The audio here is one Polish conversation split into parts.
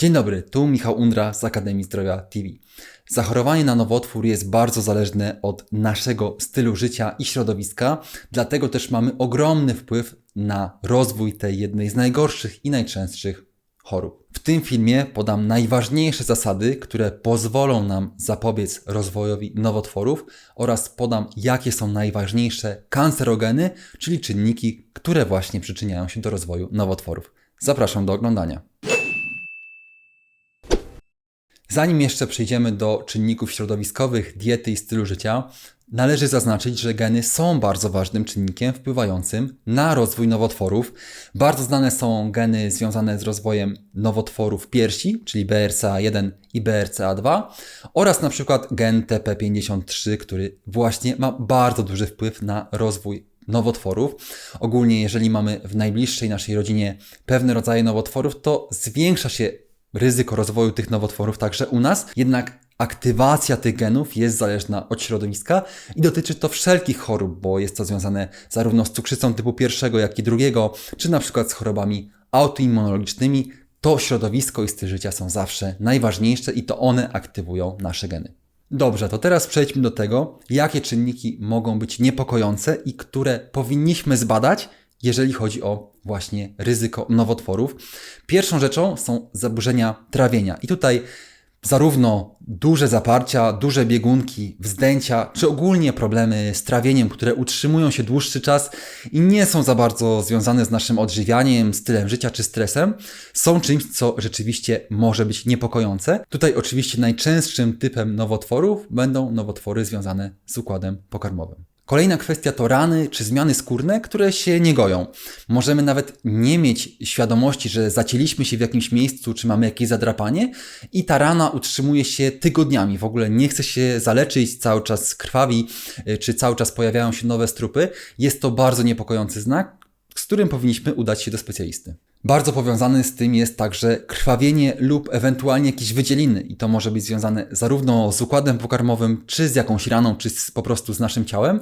Dzień dobry, tu Michał Undra z Akademii Zdrowia TV. Zachorowanie na nowotwór jest bardzo zależne od naszego stylu życia i środowiska, dlatego też mamy ogromny wpływ na rozwój tej jednej z najgorszych i najczęstszych chorób. W tym filmie podam najważniejsze zasady, które pozwolą nam zapobiec rozwojowi nowotworów oraz podam, jakie są najważniejsze kancerogeny, czyli czynniki, które właśnie przyczyniają się do rozwoju nowotworów. Zapraszam do oglądania. Zanim jeszcze przejdziemy do czynników środowiskowych, diety i stylu życia, należy zaznaczyć, że geny są bardzo ważnym czynnikiem wpływającym na rozwój nowotworów. Bardzo znane są geny związane z rozwojem nowotworów piersi, czyli BRCA1 i BRCA2 oraz na przykład gen TP53, który właśnie ma bardzo duży wpływ na rozwój nowotworów. Ogólnie, jeżeli mamy w najbliższej naszej rodzinie pewne rodzaje nowotworów, to zwiększa się ryzyko rozwoju tych nowotworów także u nas, jednak aktywacja tych genów jest zależna od środowiska i dotyczy to wszelkich chorób, bo jest to związane zarówno z cukrzycą typu pierwszego, jak i drugiego, czy na przykład z chorobami autoimmunologicznymi. To środowisko i styl życia są zawsze najważniejsze i to one aktywują nasze geny. Dobrze, to teraz przejdźmy do tego, jakie czynniki mogą być niepokojące i które powinniśmy zbadać, jeżeli chodzi o właśnie ryzyko nowotworów. Pierwszą rzeczą są zaburzenia trawienia. I tutaj zarówno duże zaparcia, duże biegunki, wzdęcia, czy ogólnie problemy z trawieniem, które utrzymują się dłuższy czas i nie są za bardzo związane z naszym odżywianiem, stylem życia czy stresem, są czymś, co rzeczywiście może być niepokojące. Tutaj oczywiście najczęstszym typem nowotworów będą nowotwory związane z układem pokarmowym. Kolejna kwestia to rany czy zmiany skórne, które się nie goją. Możemy nawet nie mieć świadomości, że zacięliśmy się w jakimś miejscu, czy mamy jakieś zadrapanie i ta rana utrzymuje się tygodniami. W ogóle nie chce się zaleczyć, cały czas krwawi, y, czy cały czas pojawiają się nowe strupy. Jest to bardzo niepokojący znak, z którym powinniśmy udać się do specjalisty. Bardzo powiązany z tym jest także krwawienie lub ewentualnie jakieś wydzieliny i to może być związane zarówno z układem pokarmowym, czy z jakąś raną, czy z, po prostu z naszym ciałem.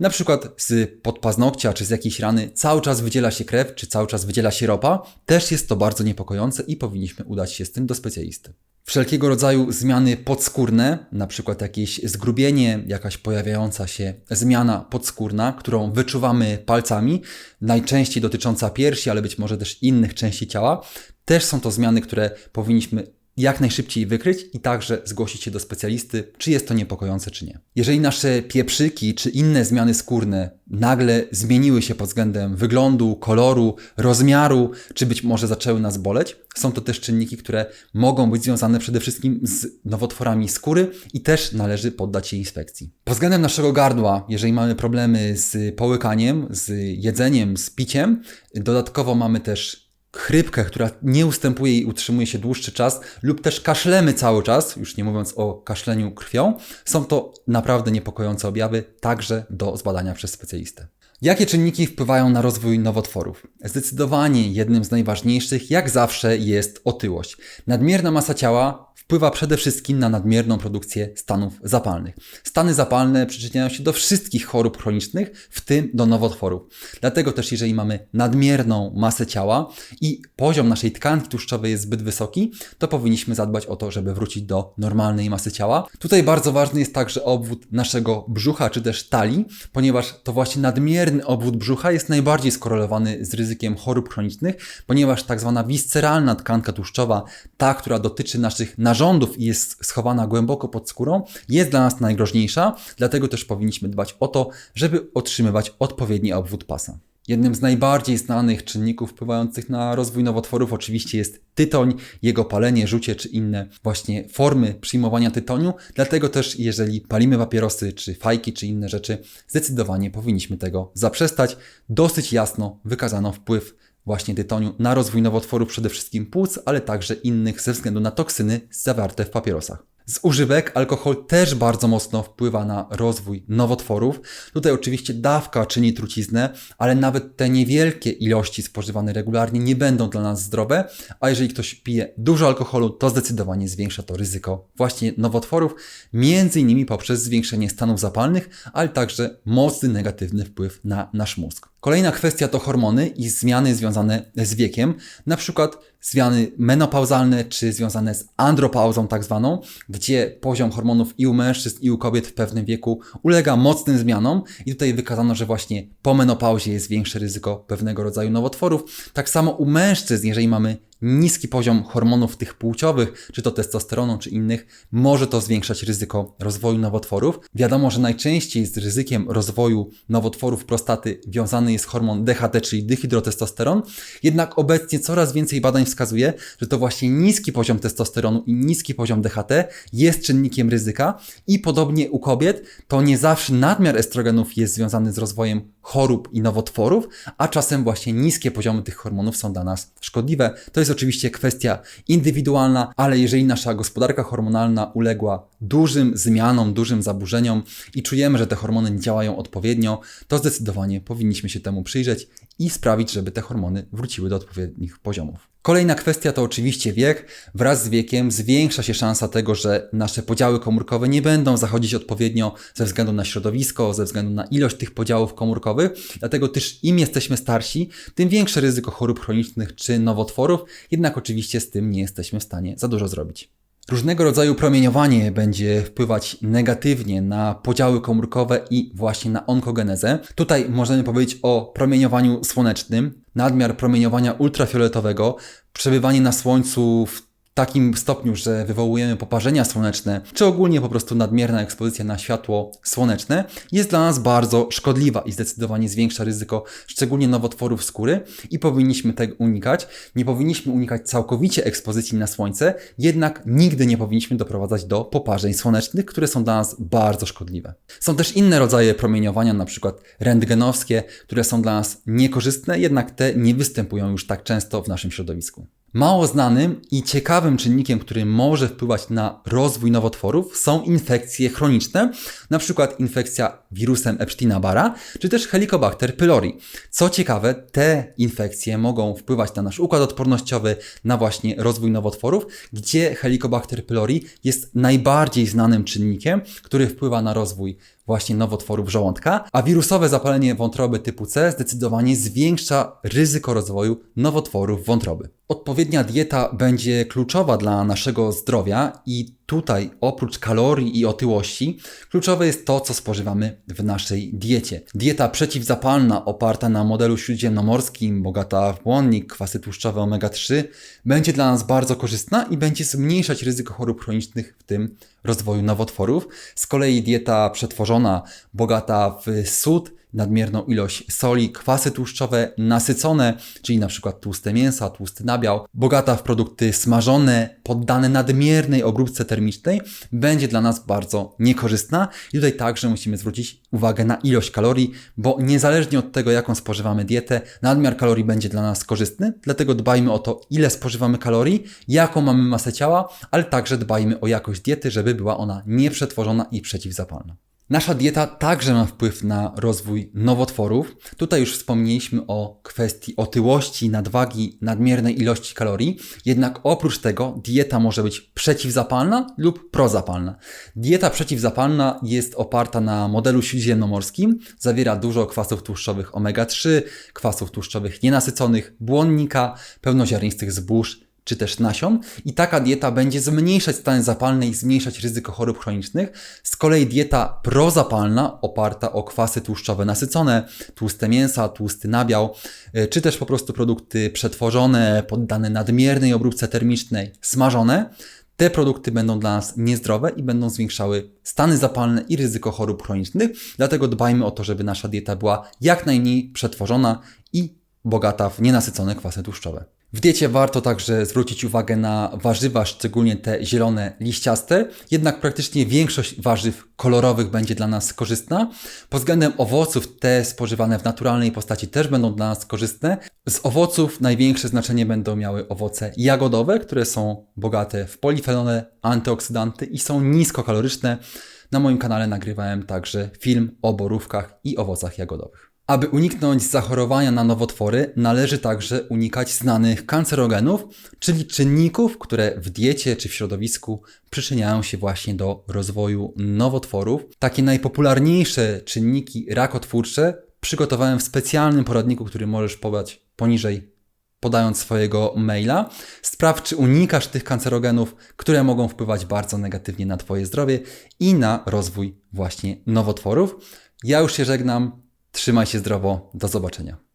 Na przykład z podpaznokcia, czy z jakiejś rany cały czas wydziela się krew, czy cały czas wydziela się ropa. Też jest to bardzo niepokojące i powinniśmy udać się z tym do specjalisty. Wszelkiego rodzaju zmiany podskórne, na przykład jakieś zgrubienie, jakaś pojawiająca się zmiana podskórna, którą wyczuwamy palcami, najczęściej dotycząca piersi, ale być może też innych części ciała, też są to zmiany, które powinniśmy jak najszybciej wykryć i także zgłosić się do specjalisty, czy jest to niepokojące, czy nie. Jeżeli nasze pieprzyki czy inne zmiany skórne nagle zmieniły się pod względem wyglądu, koloru, rozmiaru, czy być może zaczęły nas boleć, są to też czynniki, które mogą być związane przede wszystkim z nowotworami skóry i też należy poddać się inspekcji. Pod względem naszego gardła, jeżeli mamy problemy z połykaniem, z jedzeniem, z piciem, dodatkowo mamy też chrypkę, która nie ustępuje i utrzymuje się dłuższy czas, lub też kaszlemy cały czas, już nie mówiąc o kaszleniu krwią, są to naprawdę niepokojące objawy, także do zbadania przez specjalistę. Jakie czynniki wpływają na rozwój nowotworów? Zdecydowanie jednym z najważniejszych, jak zawsze, jest otyłość. Nadmierna masa ciała wpływa przede wszystkim na nadmierną produkcję stanów zapalnych. Stany zapalne przyczyniają się do wszystkich chorób chronicznych, w tym do nowotworów. Dlatego też, jeżeli mamy nadmierną masę ciała i poziom naszej tkanki tłuszczowej jest zbyt wysoki, to powinniśmy zadbać o to, żeby wrócić do normalnej masy ciała. Tutaj bardzo ważny jest także obwód naszego brzucha czy też talii, ponieważ to właśnie nadmierny obwód brzucha jest najbardziej skorelowany z ryzykiem chorób chronicznych, ponieważ tak zwana visceralna tkanka tłuszczowa, ta, która dotyczy naszych narządów, narządów i jest schowana głęboko pod skórą, jest dla nas najgroźniejsza, dlatego też powinniśmy dbać o to, żeby otrzymywać odpowiedni obwód pasa. Jednym z najbardziej znanych czynników wpływających na rozwój nowotworów oczywiście jest tytoń, jego palenie, rzucie czy inne właśnie formy przyjmowania tytoniu. Dlatego też jeżeli palimy papierosy czy fajki czy inne rzeczy, zdecydowanie powinniśmy tego zaprzestać. Dosyć jasno wykazano wpływ właśnie tytoniu na rozwój nowotworów przede wszystkim płuc, ale także innych ze względu na toksyny zawarte w papierosach. Z używek alkohol też bardzo mocno wpływa na rozwój nowotworów. Tutaj oczywiście dawka czyni truciznę, ale nawet te niewielkie ilości spożywane regularnie nie będą dla nas zdrowe, a jeżeli ktoś pije dużo alkoholu, to zdecydowanie zwiększa to ryzyko właśnie nowotworów, między innymi poprzez zwiększenie stanów zapalnych, ale także mocny negatywny wpływ na nasz mózg. Kolejna kwestia to hormony i zmiany związane z wiekiem, na przykład zmiany menopauzalne czy związane z andropauzą tak zwaną, gdzie poziom hormonów i u mężczyzn i u kobiet w pewnym wieku ulega mocnym zmianom i tutaj wykazano, że właśnie po menopauzie jest większe ryzyko pewnego rodzaju nowotworów. Tak samo u mężczyzn, jeżeli mamy niski poziom hormonów tych płciowych, czy to testosteronu, czy innych, może to zwiększać ryzyko rozwoju nowotworów. Wiadomo, że najczęściej z ryzykiem rozwoju nowotworów prostaty wiązany jest hormon DHT, czyli dyhydrotestosteron. Jednak obecnie coraz więcej badań wskazuje, że to właśnie niski poziom testosteronu i niski poziom DHT jest czynnikiem ryzyka i podobnie u kobiet to nie zawsze nadmiar estrogenów jest związany z rozwojem chorób i nowotworów, a czasem właśnie niskie poziomy tych hormonów są dla nas szkodliwe. To jest oczywiście kwestia indywidualna, ale jeżeli nasza gospodarka hormonalna uległa dużym zmianom, dużym zaburzeniom i czujemy, że te hormony nie działają odpowiednio, to zdecydowanie powinniśmy się temu przyjrzeć i sprawić, żeby te hormony wróciły do odpowiednich poziomów. Kolejna kwestia to oczywiście wiek. Wraz z wiekiem zwiększa się szansa tego, że nasze podziały komórkowe nie będą zachodzić odpowiednio ze względu na środowisko, ze względu na ilość tych podziałów komórkowych. Dlatego też im jesteśmy starsi, tym większe ryzyko chorób chronicznych czy nowotworów, jednak oczywiście z tym nie jesteśmy w stanie za dużo zrobić. Różnego rodzaju promieniowanie będzie wpływać negatywnie na podziały komórkowe i właśnie na onkogenezę. Tutaj możemy powiedzieć o promieniowaniu słonecznym, nadmiar promieniowania ultrafioletowego, przebywanie na słońcu w takim stopniu, że wywołujemy poparzenia słoneczne, czy ogólnie po prostu nadmierna ekspozycja na światło słoneczne, jest dla nas bardzo szkodliwa i zdecydowanie zwiększa ryzyko szczególnie nowotworów skóry i powinniśmy tego unikać. Nie powinniśmy unikać całkowicie ekspozycji na słońce, jednak nigdy nie powinniśmy doprowadzać do poparzeń słonecznych, które są dla nas bardzo szkodliwe. Są też inne rodzaje promieniowania, przykład rentgenowskie, które są dla nas niekorzystne, jednak te nie występują już tak często w naszym środowisku. Mało znanym i ciekawym czynnikiem, który może wpływać na rozwój nowotworów są infekcje chroniczne, przykład infekcja wirusem Epsteina-Barra, czy też Helicobacter pylori. Co ciekawe, te infekcje mogą wpływać na nasz układ odpornościowy, na właśnie rozwój nowotworów, gdzie Helicobacter pylori jest najbardziej znanym czynnikiem, który wpływa na rozwój właśnie nowotworów żołądka, a wirusowe zapalenie wątroby typu C zdecydowanie zwiększa ryzyko rozwoju nowotworów wątroby. Odpowiednia dieta będzie kluczowa dla naszego zdrowia i tutaj oprócz kalorii i otyłości kluczowe jest to, co spożywamy w naszej diecie. Dieta przeciwzapalna oparta na modelu śródziemnomorskim, bogata w błonnik, kwasy tłuszczowe omega-3 będzie dla nas bardzo korzystna i będzie zmniejszać ryzyko chorób chronicznych, w tym rozwoju nowotworów. Z kolei dieta przetworzona, bogata w sód, nadmierną ilość soli, kwasy tłuszczowe nasycone, czyli na przykład tłuste mięsa, tłusty nabiał, bogata w produkty smażone, poddane nadmiernej obróbce termicznej, będzie dla nas bardzo niekorzystna. I tutaj także musimy zwrócić uwagę na ilość kalorii, bo niezależnie od tego, jaką spożywamy dietę, nadmiar kalorii będzie dla nas korzystny, dlatego dbajmy o to, ile spożywamy kalorii, jaką mamy masę ciała, ale także dbajmy o jakość diety, żeby była ona nieprzetworzona i przeciwzapalna. Nasza dieta także ma wpływ na rozwój nowotworów. Tutaj już wspomnieliśmy o kwestii otyłości, nadwagi, nadmiernej ilości kalorii. Jednak oprócz tego dieta może być przeciwzapalna lub prozapalna. Dieta przeciwzapalna jest oparta na modelu śródziemnomorskim. Zawiera dużo kwasów tłuszczowych omega-3, kwasów tłuszczowych nienasyconych, błonnika, pełnoziarnistych zbóż, czy też nasion i taka dieta będzie zmniejszać stany zapalne i zmniejszać ryzyko chorób chronicznych. Z kolei dieta prozapalna oparta o kwasy tłuszczowe nasycone, tłuste mięsa, tłusty nabiał, y, czy też po prostu produkty przetworzone, poddane nadmiernej obróbce termicznej, smażone, te produkty będą dla nas niezdrowe i będą zwiększały stany zapalne i ryzyko chorób chronicznych. Dlatego dbajmy o to, żeby nasza dieta była jak najmniej przetworzona i bogata w nienasycone kwasy tłuszczowe. W diecie warto także zwrócić uwagę na warzywa, szczególnie te zielone, liściaste, jednak praktycznie większość warzyw kolorowych będzie dla nas korzystna. Pod względem owoców te spożywane w naturalnej postaci też będą dla nas korzystne. Z owoców największe znaczenie będą miały owoce jagodowe, które są bogate w polifenole, antyoksydanty i są niskokaloryczne. Na moim kanale nagrywałem także film o borówkach i owocach jagodowych. Aby uniknąć zachorowania na nowotwory, należy także unikać znanych kancerogenów, czyli czynników, które w diecie czy w środowisku przyczyniają się właśnie do rozwoju nowotworów. Takie najpopularniejsze czynniki rakotwórcze przygotowałem w specjalnym poradniku, który możesz pobrać poniżej podając swojego maila. Sprawdź, czy unikasz tych kancerogenów, które mogą wpływać bardzo negatywnie na Twoje zdrowie i na rozwój właśnie nowotworów. Ja już się żegnam. Trzymaj się zdrowo. Do zobaczenia.